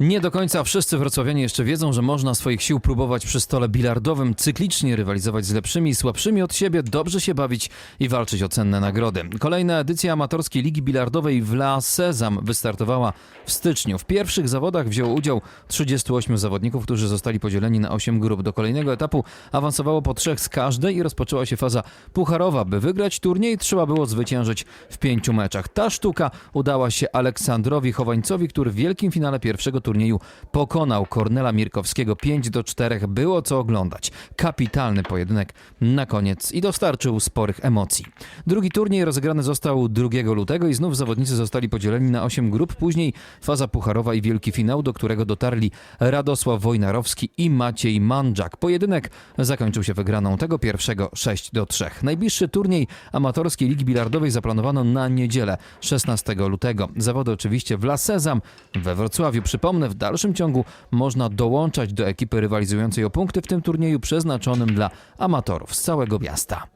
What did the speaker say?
Nie do końca wszyscy wrocławianie jeszcze wiedzą, że można swoich sił próbować przy stole bilardowym, cyklicznie rywalizować z lepszymi i słabszymi od siebie, dobrze się bawić i walczyć o cenne nagrody. Kolejna edycja amatorskiej Ligi Bilardowej w La Sezam wystartowała w styczniu. W pierwszych zawodach wzięło udział 38 zawodników, którzy zostali podzieleni na 8 grup. Do kolejnego etapu awansowało po trzech z każdej i rozpoczęła się faza pucharowa. By wygrać turniej trzeba było zwyciężyć w pięciu meczach. Ta sztuka udała się Aleksandrowi Chowańcowi, który w wielkim finale pierwszego turnieju pokonał Kornela Mirkowskiego 5 do 4. Było co oglądać. Kapitalny pojedynek na koniec i dostarczył sporych emocji. Drugi turniej rozegrany został 2 lutego i znów zawodnicy zostali podzieleni na 8 grup. Później faza pucharowa i wielki finał, do którego dotarli Radosław Wojnarowski i Maciej Mandżak. Pojedynek zakończył się wygraną tego pierwszego 6 do 3. Najbliższy turniej amatorskiej Ligi Bilardowej zaplanowano na niedzielę 16 lutego. Zawody oczywiście w La Sezam we Wrocławiu. Przypomnę, w dalszym ciągu można dołączać do ekipy rywalizującej o punkty w tym turnieju przeznaczonym dla amatorów z całego miasta.